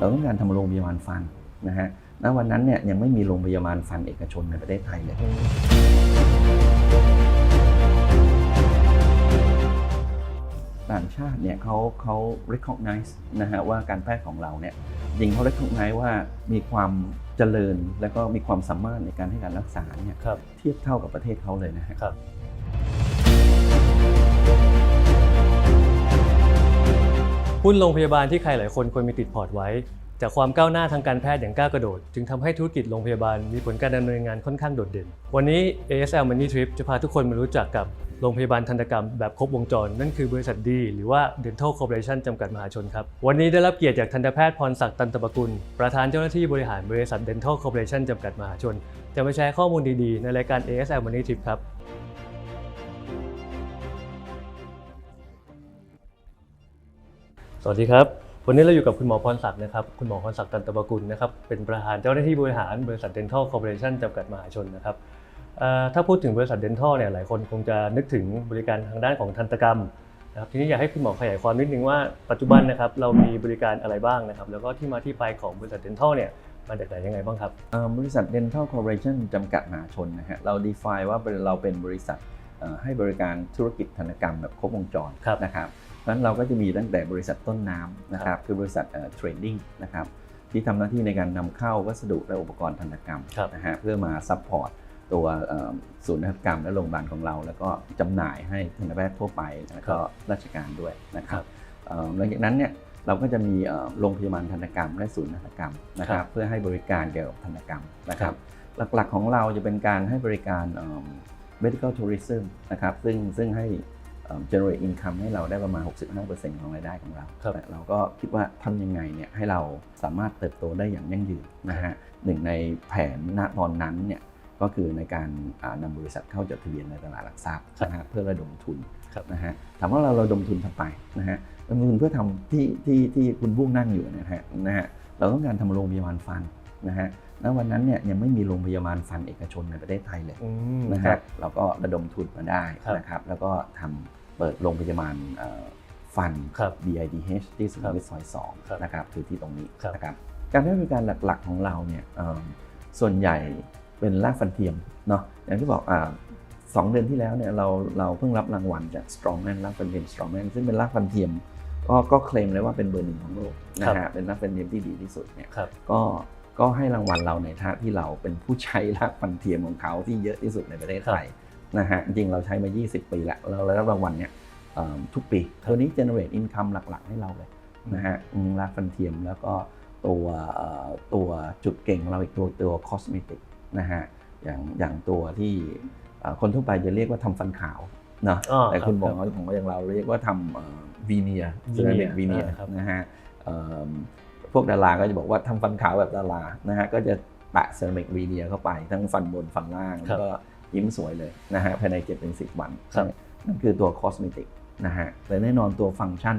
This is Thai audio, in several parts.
เราต้องการทำโรงพยาบาลฟันนะฮะณวันนั้นเนี่ยยังไม่มีโรงพยาบาลฟันเอกชนในประเทศไทยเลยต่างชาติเนี่ยเขาเขา recognize นะฮะว่าการแพทย์ของเราเนี่ยจริงเขา recognize ว่ามีความเจริญและก็มีความสามารถในการให้การรักษาเนี่ยครับเทียบเท่ากับประเทศเขาเลยนะฮะ หุ้นโรงพยาบาลที่ใครหลายคนควรมีติดพอร์ตไว้ จากความก้าวหน้าทางการแพทย์อย่างก้าวกระโดด จึงทำให้ธุรกิจโรงพยาบาลมีผลการดำเนินงานค่อนข้างโดดเด่น วันนี้ ASL Money Trip จะพาทุกคนมารู้จักกับโรงพยาบาลทันตกรรมแบบครบวงจร นั่นคือบริษัทดี หรือว่า Dental Corporation จำกัดมหาชนครับ วันนี้ได้รับเกียรติจากทันตแพทย์พรศักดิ์ตันตปกุล ประธานเจ้าหน้าที่บริหารบริษัท Dental Corporation จำกัดมหาชน จะมาแชร์ข้อมูลดีๆ ในรายการ ASL Money Trip ครับ สวัสดีครับ วันนี้เราอยู่กับคุณหมอพรศักดิ์นะครับ คุณหมอพรศักดิ์ตันตบกุลนะครับ เป็นประธานเจ้าหน้าที่บริหารบริษัท Dental Corporation จำกัดมหาชนนะครับเอ่อถ้าพูดถึงบริษัท Dental เนี่ยหลายคนคงจะนึกถึงบริการทางด้านของทันตกรรมนะครับทีนี้อยากให้คุณหมอขยายความนิดนึงว่าปัจจุบันนะครับเรามีบริการอะไรบ้างนะครับ แล้วก็ที่มาที่ไปของบริษัท Dental เนี่ยมาจากไหนยังไงบ้างครับเอ่อบริษัท Dental Corporation จำกัดมหาชนนะฮะเรา define ว่าเราเป็นบริษัทเอ่อให้บริการธุรกิจธนกรรมแบบครบวงจรครับนะครับ เพราะฉะนั้นเราก็จะมีตั้งแต่บริษัทต้นน้ำนะครับคือบริษัทเทรดดิ้งนะครับที่ทำหน้าที่ในการนำเข้าวัสดุและอุปกรณ์ธนกรรมครับนะฮะเพื่อมาซัพพอร์ตตัวเอ่อศูนย์ธนกรรมและโรงพยาบาลของเรา แล้วก็จำหน่ายให้ทันตแพทย์ทั่วไปแล้วก็ราชการด้วยนะครับเอ่อหลังจากนั้นเนี่ยเราก็จะมีเอ่อโรงพยาบาลทันตกรรมและศูนย์ทันตกรรมนะคครัรับบเพื่อให้บริการเกี่ยวกับทันตกรรมนะคครัรับบหลักๆของเราจะเป็นการให้บริการเอิ่ม medical tourism นะครับซึ่งซึ่งให้เอิ่ม generate income ให้เราได้ประมาณ 65%ของรายได้ของเราครับแต่เราก็คิดว่าทำยังไงเนี่ยให้เราสามารถเติบโตได้อย่างยั่งยืนนะฮะหนึ่งในแผนณตอนนั้นเนี่ยก็คือในการอ่านำบริษัทเข้าจดทะเบียนในตลาดหลักทรัพย์นะฮะเพื่อระดมทุนครับนะฮะถามว่าเราระดมทุนทำไปนะฮะระดมทุนเพื่อทำที่ที่ที่คุณบุ้งนั่งอยู่เนยนะฮะนะฮะเราต้องการทำโรงพยาบาลฟันนะฮะณวันนั้นเนี่ยยังไม่มีโรงพยาบาลฟันเอกชนในประเทศไทยเลยอืมนะครัฮะบเราก็ระดมทุนมาได้ครับนะครับ แล้วก็ทำ เปิดโรงพยาบาลเอ่อฟันครับ BIDH ที่สุขุมวิทซอยครับ2นะครับคือที่ตรงนี้ครับนะครับการให้บริการหลักๆของเราเนี่ยเอิ่มส่วนใหญ่เป็นรากฟันเทียมเนาะอย่างที่บอกอ่าสองเดือนที่แล้วเนี่ยเราเราเพิ่งรับรางวัลจาก Strongman รากฟันเทียม Strongman ซึ่งเป็นรากฟันเทียม ก็ก็เคลมเลยว่าเป็นเบอร์หนึ่งของโลกนะครัฮะบเป็นรากฟันเทียมที่ดีที่สุดเนี่ยครับก็ก็ให้รางวัลเราในฐานะที่เราเป็นผู้ใช้รากฟันเทียมของเขาที่เยอะที่สุดในประเทศไทย นะฮะจริงๆเราใช้มา 20 ปีแล้วเราได้รับรางวัลเนี่ยเอิ่มทุกปีตัวนี้ generate income หลักๆ ให้เราเลยนะฮะอืมรากฟันเทียมแล้วก็ตัวเอ่อตัวจุดเก่งของเราอีกตัวตัว cosmetic นะฮะอย่างอย่างตัวที่เอ่อคนทั่วไปจะเรียกว่าทำฟันขาวเนาะอ๋อแต่คุณครับบอกว่าของอย่างเราเรียกว่าทำวีเนีย veneer เซรามิกวีเนียอ่าครับนะฮะเอิ่มพวกดาราก็จะบอกว่าทำฟันขาวแบบดารานะฮะก็จะแปะเซรามิกวีเนียเข้าไปทั้งฟันบนฟันล่างครัแล้บวก็ ยิ้มสวยเลยนะฮะภายใน7-10วันครับนั่นคือตัวคอสเมติกนะฮะแต่แน่นอนตัวฟังก์ชัน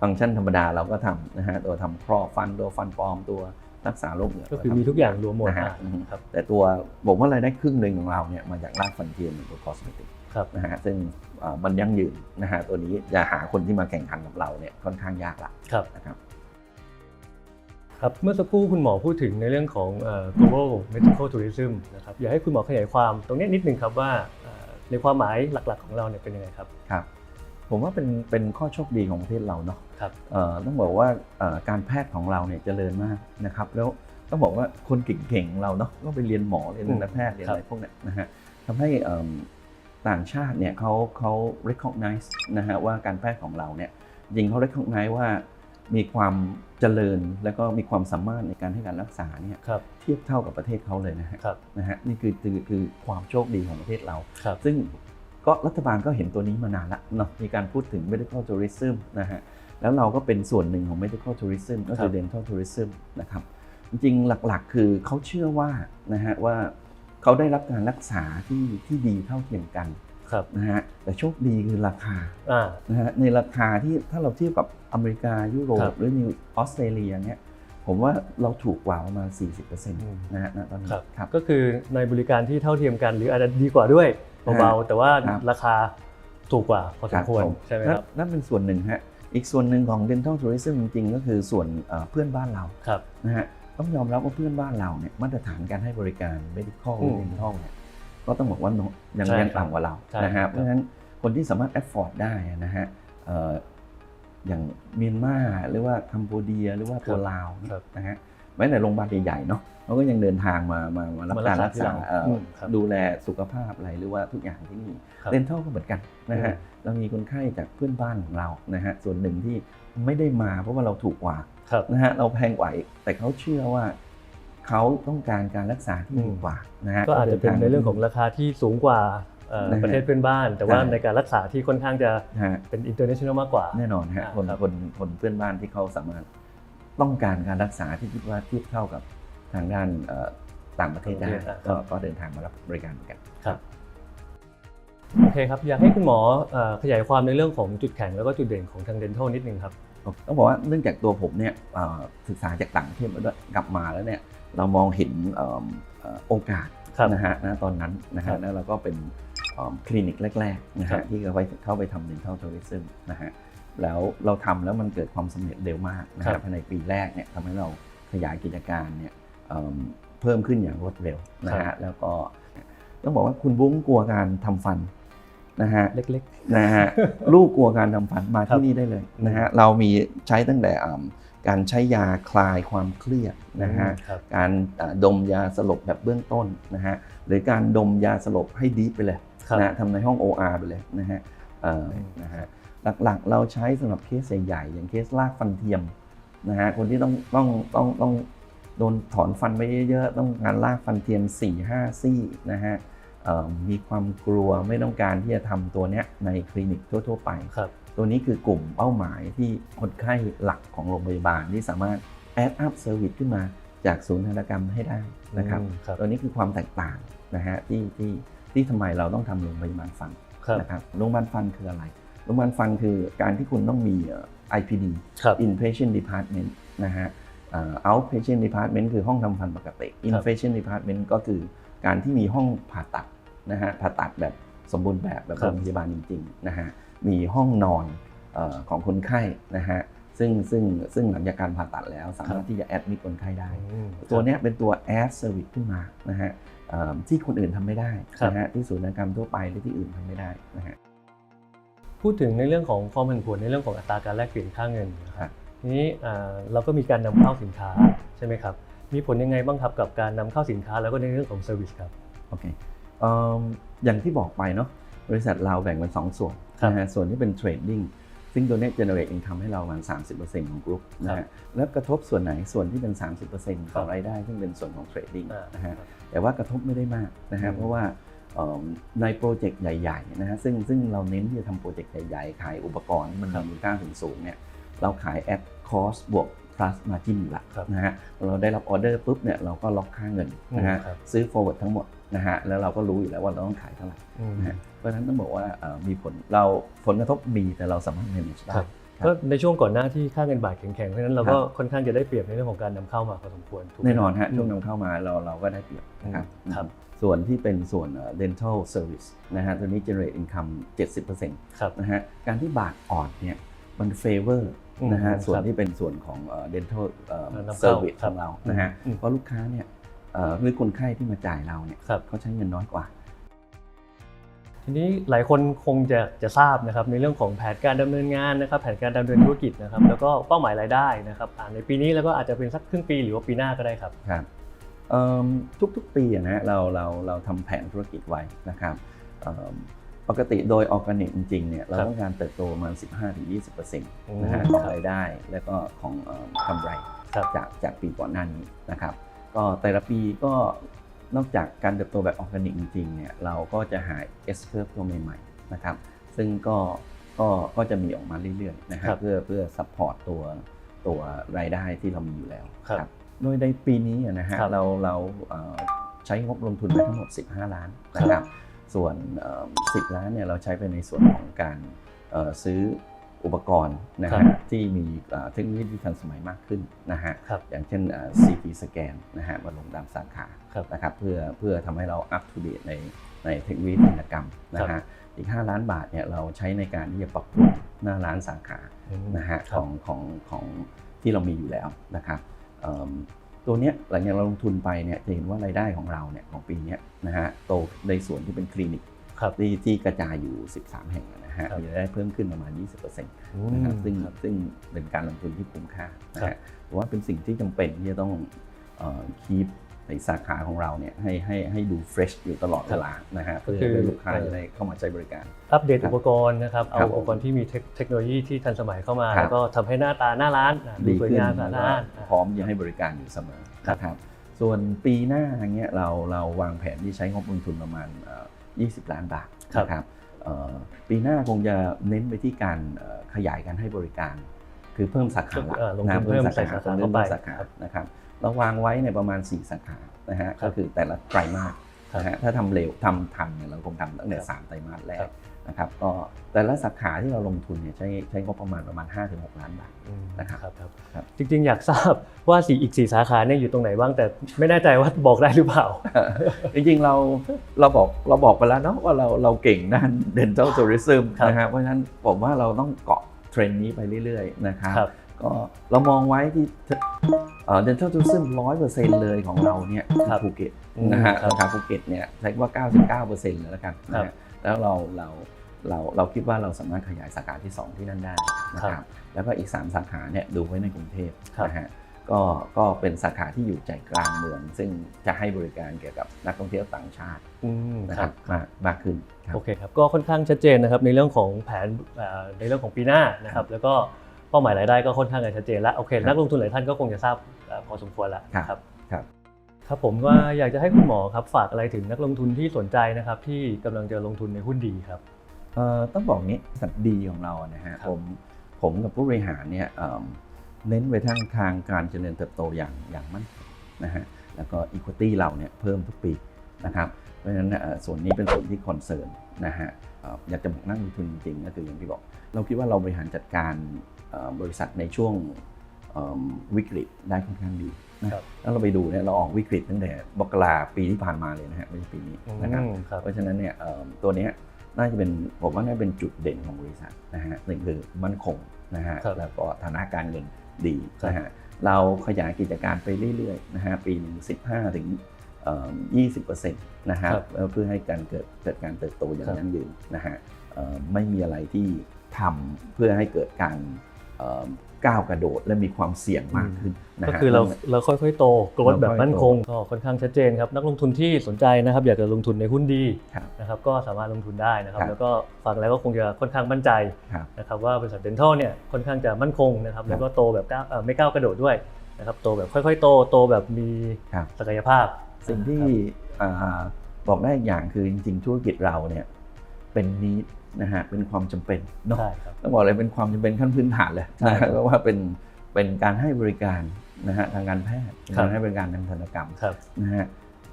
ฟังก์ชันธรรมดาเราก็ทำนะฮะตัวทำครอบฟันตัวฟันปลอมตัวรักษาโรคเหงื่อก็คือมีทุกอย่างรวมหมดนะฮะอ่าอืมครับแต่ตัวบอกว่ารายได้ครึ่งหนึ่งของเราเนี่ยมาจากรากฟันเทียมหรือตัวคอสเมติกครับนะฮะซึ่งเอ่อมันยั่งยืนนะฮะตัวนี้จะหาคนที่มาแข่งขันกับเราเนี่ยค่อนข้างยากละครับนะครับ ครับเมื่อสักครู่คุณหมอพูดถึงในเรื่องของเอ่อ global medical tourism นะครับอยากให้คุณหมอขยายความตรงนี้นิดนึงครับว่าเอ่อในความหมายหลักๆของเราเนี่ยเป็นยังไงครับครับ ผมว่าเป็นเป็นข้อโชคดีของประเทศเราเนาะครับเอ่อต้องบอกว่าเอ่อการแพทย์ของเราเนี่ยเจริญมากนะครับแล้วต้องบอกว่าคนเก่งๆของเราเนาะก็ไปเรียนหมอเรียนอืมนักแพทย์เรียนครับอะไรพวกเนี้ยนะฮะทำให้เอิ่มต่างชาติเนี่ยเขาเขา recognize นะฮะว่าการแพทย์ของเราเนี่ยจริงเขา recognize ว่ามีความ เจริญแล้วก็มีความสามารถในการให้การรักษาเนี่ยครับ เทียบเท่ากับประเทศเขาเลยนะฮะครับ นะฮะนี่คือคือคือความโชคดีของประเทศเรา ครับ ซึ่งก็รัฐบาลก็เห็นตัวนี้มานานละเนาะมีการพูดถึง medical tourism นะฮะแล้วเราก็เป็นส่วนหนึ่งของ medical tourism ก็คือ dental tourism นะครับจริงๆหลักๆ คือเขาเชื่อว่านะฮะว่าเขาได้รับการรักษาที่ที่ดีเท่าเทียมกัน ครับนะฮะแต่โชคดีคือราคาอ่านะฮะในราคาที่ถ้าเราเทียบกับอเมริกายุโรครัปบหรือนิวออสเตรเลียเนี่ยผมว่าเราถูกกว่าประมาณ 40%นอืมะฮะณตอนนี้ครับครับก็คือในบริการที่เท่าเทียมกันหรืออาจจะดีกว่าด้วยเบาๆแต่ว่าครับราคาถูกกว่าพอสมควรผมใช่ไหมนั่คนรับนั่นเป็นส่วนหนึ่งฮะอีกส่วนหนึ่งของ dental tourism จริงๆ ก็คือส่วนเอ่อเพื่อนบ้านเราครับนะฮะต้องยอมรับว่าเพื่อนบ้านเราเนี่ยมาตรฐานการให้บริการ medical อืม dental เนี่ย ก็ต้องบอกว่าน้อยยังใช่ยังครับต่ำกว่าเราใช่นะครัฮะบเพราะฉะนั้นคนที่สามารถ afford ได้นะฮะเอ่ออย่างเมียนมาหรือว่าคัมพูเดียหรือว่าตัวลาวเนี่ยครับนะฮะแม้แต่โรงพยาบาลใหญ่ๆเนาะเขาก็ยังเดินทางมามามารับมารัการกษารักที่ษาเราเอ่ออมครับดูแลสุขภาพอะไรหรือว่าทุกอย่างที่นี่ครับเดนทัลก็เหมือนกันนะฮะเรามีคนไข้จากเพื่อนบ้านของเรานะฮะส่วนหนึ่งที่ไม่ได้มาเพราะว่าเราถูกกว่าครับนะฮะเราแพงกว่าอีกแต่เขาเชื่อว่า เขาต้องการการรักษาที่ดีกว่านะฮะก็อาจจะเป็นในเรื่องของราคาที่สูงกว่าเอ่อนะฮะประเทศเพื่อนบ้าน แต่ว่าใช่ในการรักษาที่ค่อนข้างจะนะฮะเป็น international มากกว่า แน่นอนฮะอ่าคนครับคนคนเพื่อนบ้านที่เขาสามารถต้องการการรักษาที่คิดว่าเทียบเท่ากับทางด้านเอ่อต่างประเทศได้ก็ก็เดินทางมารับบริการเหมือนกันครับโอเคครับอยากให้คุณหมอเอ่อขยายความในเรื่องของจุดแข็งแล้วก็จุดเด่นของทาง dental นิดนึงครับต้องบอกว่าเนื่องจากตัวผมเนี่ยเอ่อศึกษาจากต่างประเทศมาด้วยกลับมาแล้วเนี่ย เรามองเห็นเอิ่มเอ่อโอกาสครับนะฮะณตอนนั้นนะครัฮะบแล้วเราก็เป็นเอิ่มคลินิกแรกๆนะครัฮะบที่เข้าไปเข้าไปทำ dental tourism นะฮะแล้วเราทำแล้วมันเกิดความสำเร็จเร็วมากนะครัฮะบภายในปีแรกเนี่ยทำให้เราขยายกิจการเนี่ยเอิ่มเพิ่มขึ้นอย่างรวดเร็วนะครัฮะบแล้วก็ต้องบอกว่าคุณบุ้งกลัวการทำฟันนะฮะเล็กนะฮะลูกกลัวการทำฟันมาครับที่นี่ได้เลยนะฮะเรามีใช้ตั้งแต่อ่ำ การใช้ยาคลายความเครียดๆนะฮะครับการอ่าดมยาสลบแบบเบื้องต้นนะฮะหรือการดมยาสลบให้ดีฟไปเลยครับนะฮะทำในห้อง OR ไปเลยนะฮะเอ่ออืมนะฮะหลักๆเราใช้สำหรับเคสใหญ่ๆอย่างเคสลากฟันเทียมนะฮะคนที่ต้องต้องต้องต้องโดนถอนฟันไปเยอะๆ ต้องการลากฟันเทียม4-5ซี่นะฮะเอ่อมีความกลัวไม่ต้องการที่จะทำตัวเนี้ยในคลินิกทั่ว ๆ ไปครับ ตัวนี้คือกลุ่มเป้าหมายที่คนไข้หลักของโรงพยาบาลที่สามารถแอดอัพเซอร์วิสขึ้นมาจากศูนย์ทันตกรรมให้ได้นะครับอืมครับตัวนี้คือความแตกต่างนะฮะที่ที่ที่ทำไมเราต้องทำโรงพยาบาลฟันครับนะครับโรงพยาบาลฟันคืออะไร โรงพยาบาลฟันคือการที่คุณต้องมีเอ่อ IPD ครับ inpatient department นะฮะเอ่อ outpatient department คือห้องทำฟันปกติ inpatient department ก็คือการที่มีห้องผ่าตัดนะฮะผ่าตัดแบบสมบูรณ์แบบแบบครัโรบงพยาบาลจริงๆนะฮะ มีห้องนอนเออของคนไข้นะฮะซึ่งซึ่งซึ่งหลังจากการผ่าตัดแล้วสามารถที่จะแอดมิดคนไข้ได้อืมตัวเนี้ยเป็นตัว add service ขึ้นมานะฮะเอ่อที่คนอื่นทำไม่ได้ครับนะฮะที่ศูนย์นกรรมทั่วไปหรือที่อื่นทำไม่ได้นะฮะพูดถึงในเรื่องของความผันผวนในเรื่องของอัตราการแลกเปลี่ยนค่าเงินนะคครัรับบทีนี้อ่าเราก็มีการนำเข้าสินค้าใช่ไหมครับมีผลยังไงบ้างครับกับการนำเข้าสินค้าแล้วก็ในเรื่องของเซอร์วิสครับโอเคเอิ่มอย่างที่บอกไปเนาะบริษัทเราแบ่งเป็นสองส่วนครับ นะฮะส่วนที่เป็นเทรดดิ้งซึ่งตัวเนี้ย generate income ให้เราประมาณ 30%ของกลุ่มนะครัฮะบแล้วกระทบส่วนไหนส่วนที่เป็น 30%ขครัอบงรายได้ซึ่งเป็นส่วนของเทรดดิ้งอ่านะฮะแต่ว่ากระทบไม่ได้มากนะฮะอืมเพราะว่าเอิ่มในโปรเจกต์ใหญ่ๆนะฮะซึ่งซึ่งเราเน้นที่จะทำโปรเจกต์ใหญ่ๆ ขายอุปกรณ์ที่มันมีมูลค่าสูงสูงๆเนี่ยเราขาย at cost บวก plus margin อยู่ละครับนะฮะเราได้รับออเดอร์ปุ๊บเนี่ยเราก็ล็อกค่าเงินนะฮะอืมครับซื้อ forward ทั้งหมดนะฮะแล้วเราก็รู้อยู่แล้วว่าเราต้องขายเท่าไหร่อืมนะฮะเพราะฉะนั้นต้องบอกว่าเอ่อมีผลเราผลกระทบมีแต่เราสามารถ manage ได้ครับครับก็ในช่วงก่อนหน้าที่ค่าเงินบาทแข็งๆ เพราะฉะนั้นเราก็ครับค่อนข้างจะได้เปรียบในเรื่องของการนำเข้ามาพอสมควรถูกไหมแน่นอนฮะอืมช่วงนำเข้ามาเราเราก็ได้เปรียบนะครับครับส่วนที่เป็นส่วนเอ่อ dental service นะฮะตัวนี้ generate income 70%ครับนะฮะการที่บาทอ่อนเนี่ยมัน favor อืม นะฮะครับส่วนที่เป็นส่วนของเอ่อ dental เอ่อเอ่อนำเข้า service คขรับองเรานะฮะอืมเพราะลูกค้าเนี่ยเอ่อหรือคนไข้ที่มาจ่ายเราเนี่ยครับเขาใช้เงินน้อยกว่า ทีนี้หลายคนคงจะจะทราบนะครับในเรื่องของแผนการดำเนินงานนะครับ แผนการดำเนินธุรกิจนะครับ แล้วก็เป้าหมายรายได้นะครับอ่าในปีนี้แล้วก็อาจจะเป็นสักครึ่งปีหรือว่าปีหน้าก็ได้ครับครับเอิ่มทุกๆปีอะนะฮะเราเราเราทำแผนธุรกิจไว้นะครับเอิ่ม ปกติโดยออร์แกนิกจริงๆเนี่ยเราครับต้องการเติบโตประมาณ 15-20%นะฮะอืมของครับรายได้และก็ของเอิ่มกำไรครับจากจากปีก่อนหน้านี้นะครับ ก็แต่ละปีก็นอกจากการเติบโตแบบออร์แกนิกจริงๆเนี่ยเราก็จะหา S curve ตัวใหม่ๆนะครับซึ่งก็ก็ก็จะมีออกมาเรื่อยๆนะครัครับบเพื่อเพื่อซัพพอร์ตตัวตัวรายได้ที่เรามีอยู่แล้วครับโดยในปีนี้อะนะฮะครับเราเราเอ่อใช้งบลงทุนไปทั้งหมด 15 ล้านนะครับ ส่วนเอ่อ10 ล้านเนี่ยเราใช้ไปในส่วนของการเอ่อซื้ออุปกรณ์นะครัฮะบที่มีเอ่อเทคโนโลยีที่ทันสมัยมากขึ้นนะฮะครับอย่างเช่นเอ่อ CT สแกนนะฮะมาลงตามสาขาครับนะครับเพื่อเพื่อทำให้เราอัป o d เดตในในเทคโนโลยีธินกรรมนะครัฮะบอีก 5 ล้านบาทเนี่ยเราใช้ในการที่จะปรับปรุงหน้าร้านสาขานะฮะคขรับองของของที่เรามีอยู่แล้วนะครับเอิ่ม ตัวเนี้ยหลังจากเราลงทุนไปเนี่ยจะเห็นว่ารายได้ของเราเนี่ยของปีเนี้ยนะฮะโตในส่วนที่เป็นคลินิกครับที่ที่กระจายอยู่ 13 แห่งนะฮะครับมีรายได้เพิ่มขึ้นประมาณ 20%นอืะครับมซึ่งครับซึ่งเป็นการลงทุนที่คุ้มค่านะครัฮะบผมว่าเป็นสิ่งที่จำเป็นที่จะต้องคีป ในสาขาของเราเนี่ยให้ให้ให้ดูเฟรชอยู่ตลอดเวลานะฮะเพื่อคือให้ลูกค้าจะได้เข้ามาใช้บริการ อัปเดตครับอุปกรณ์นะครับเอาครับอุปกรณ์ที่มีเทคเทคโนโลยีที่ทันสมัยเข้ามาครับแล้วก็ทำให้หน้าตาหน้าร้านอะดูดีสวยขึ้นงามแล้สะวก็อาดพร้อมจะให้บริการอยู่เสมอนะครับส่วนปีหน้าเงี้ยเราเราวางแผนที่ใช้งบลงทุนประมาณเอ่อ20 ล้านบาทครับนะครับเอ่อปีหน้าคงจะเน้นไปที่การเอ่อขยายการให้บริการ คือเพิ่มสาขาละเอ่อลงทุนนะเพิ่มใส่สาขาเพิ่มเข้าไปสาขาครับนะครับ เราวางไว้ในประมาณ 4 สาขานะฮะครัก็บคือแต่ละไตรมาสครับนะฮะถ้าทำเร็วทำทันเนี่ยเราคงทำตั้งแต่ครับสามไตรมาสแรครักบนะครับก็แต่ละสาขาที่เราลงทุนเนี่ยใช้ใช้งบประมาณประมาณ 5-6 ล้านบาทอืมนะครับครับครับครับจริงๆ อยากทราบว่าสี่อีกสี่สาขาเนี่ยอยู่ตรงไหนบ้างแต่ไม่แน่ใจว่าบอกได้หรือเปล่า จริงๆเราเราบอกเราบอกไปแล้วเนาะว่าเราเราเก่งด้าน dental tourism ครับนะฮะเพราะฉะนั้นผมว่าเราต้องเกาะเทรนด์นี้ไปเรื่อยๆนะครับครับ ก็เรามองไว้ที่เอ่อ dental tourism ร้อยเปอร์เซ็นต์เลยของเราเนี่ยครับภูเก็ตอืมนะฮะครับราคาภูเก็ตเนี่ยใช้ว่า 99เปอร์เซ็นต์เลยแล้วกันนะครัฮะบแล้วเราเราเราเราคิดว่าเราสามารถขยายสาขาที่ 2 ที่นั่นได้นะคครัรับบแล้วก็อีก 3 สาขาเนี่ยดูไว้ในกรุงเทพครับนะฮะก็ก็เป็นสาขาที่อยู่ใจกลางเมือง ซึ่งจะให้บริการเกี่ยวกับนักท่องเที่ยวต่างชาติอืมนะคครัรับบมากมากขึ้นครับโอเคครับก็ค่อนข้างชัดเจนนะครับในเรื่องของแผนเอ่อในเรื่องของปีหน้านะครับแล้วก็เป้าหมายรายได้ก็ค่อนข้างจะชัดเจนแล้วโอเคครับนักลงทุนหลายท่านก็คงจะทราบเอ่อพอสมควรแล้วครับครับครับครับผมก็อยากจะให้คุณหมอครับฝากอะไรถึงนักลงทุนที่สนใจนะครับที่กำลังจะลงทุนในหุ้นดีครับเอ่อต้องบอกงี้สัตว์ดีของเราอะนะฮะครับผมผมกับผู้บริหารเนี่ยเอิ่มเน้นไปทางทางการเจริญเติบโตอย่างอย่างมั่นคงนะฮะแล้วก็ equity เราเนี่ยเพิ่มทุกปีนะครับเพราะฉะนั้นเอ่อส่วนนี้เป็นส่วนที่คอนเซิร์นนะฮะเอ่ออยากจะบอกนักลงทุนจริงๆก็คืออย่างที่บอก เราคิดว่าเราบริหารจัดการเอ่อ บริษัทในช่วงเอิ่มวิกฤตได้ค่อนข้างดีนะครับแล้วเราไปดูเนี่ยเราออกวิกฤตตั้งแต่มกราปีที่ผ่านมาเลยนะฮะไม่ใช่ปีนี้นะครับอืมครับเพราะฉะนั้นเนี่ยเอ่อตัวเนี้ยน่าจะเป็นผมว่าน่าจะเป็นจุดเด่นของบริษัทนะฮะหนึ่งคือมั่นคงนะฮะครับแล้วก็ฐานะการเงินดีครับนะฮะเราขยายกิจการไปเรื่อยๆนะฮะปีหนึ่งสิบห้าถึงยี่สิบเปอร์เซ็นต์นะฮะครับแล้วเพื่อให้การเกิดเกิดการเติบโตอย่างครับยั่งยืนนะฮะเอ่อไม่มีอะไรที่ทำเพื่อให้เกิดการเอ่อ ก้าวกระโดดและมีความเสี่ยงมากขึ้นนะก็ฮะคือเราเราค่อยๆ โตโกรธเราค่อยๆแบบมั่นคงก็ค่อนข้างชัดเจนครับนักลงทุนที่สนใจนะครับ อยากจะลงทุนในหุ้นดีครับนะครับก็สามารถลงทุนได้นะครับครับ แล้วก็ฟังแล้วก็คงจะค่อนข้างมั่นใจครับนะครับว่าบริษัทเดนทัลเนี่ยค่อนข้างจะมั่นคงนะครับครับแล้วก็โตแบบก้าวเอ่อไม่ก้าวกระโดดด้วยนะครับโตแบบค่อยๆ โตโตแบบมีครับศักยภาพ สิ่งที่อ่าบอกได้อีกอย่างคือจริงๆธุรกิจเราเนี่ยเป็นนิด นะฮะเป็นความจำเป็นเนาะใช่ครับต้องบอกเลยเป็นความจำเป็นขั้นพื้นฐานเลยใช่นะครัฮะบเพราะว่าเป็นเป็นการให้บริการนะฮะทางการแพทย์ครับการให้บริการทางศัลยกรรมครับนะฮะ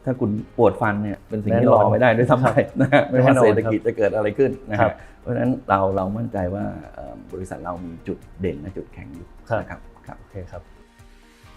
ถ้าคุณปวดฟันเนี่ยเป็นสิ่งแน่ที่นรอนอไม่ได้ด้วยซ้ำไปนะฮะไม่ว่าแน่นอนเศรษฐกิจจะเกิดอะไรขึ้นนะครัฮะบเพราะฉะนั้นเราเรามั่นใจว่าเอ่อบริษัทเรามีจุดเด่นและจุดแข็งอยู่ครับนะครับครับโอเคครับ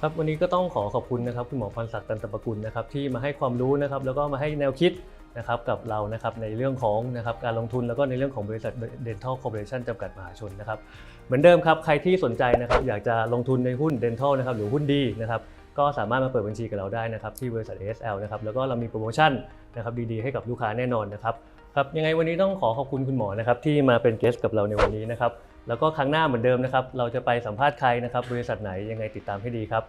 ครับวันนี้ก็ต้องขอขอบคุณนะครับคุณหมอพันศักดิ์ตันตประกุลนะครับที่มาให้ความรู้นะครับแล้วก็มาให้แนวคิด นะครับกับเรานะครับในเรื่องของนะครับการลงทุนแล้วก็ในเรื่องของบริษัท Dental Corporation จำกัดมหาชนนะครับเหมือนเดิมครับใครที่สนใจนะครับอยากจะลงทุนในหุ้น Dental นะครับหรือหุ้นดีนะครับก็สามารถมาเปิดบัญชีกับเราได้นะครับที่บริษัท ASL นะครับแล้วก็เรามีโปรโมชั่นนะครับดีๆให้กับลูกค้าแน่นอนนะครับครับยังไงวันนี้ต้องขอขอบคุณคุณหมอนะครับที่มาเป็นเกสกับเราในวันนี้นะครับแล้วก็ครั้งหน้าเหมือนเดิมนะครับเราจะไปสัมภาษณ์ใครนะครับบริษัทไหนยังไงติดตามให้ดีครับ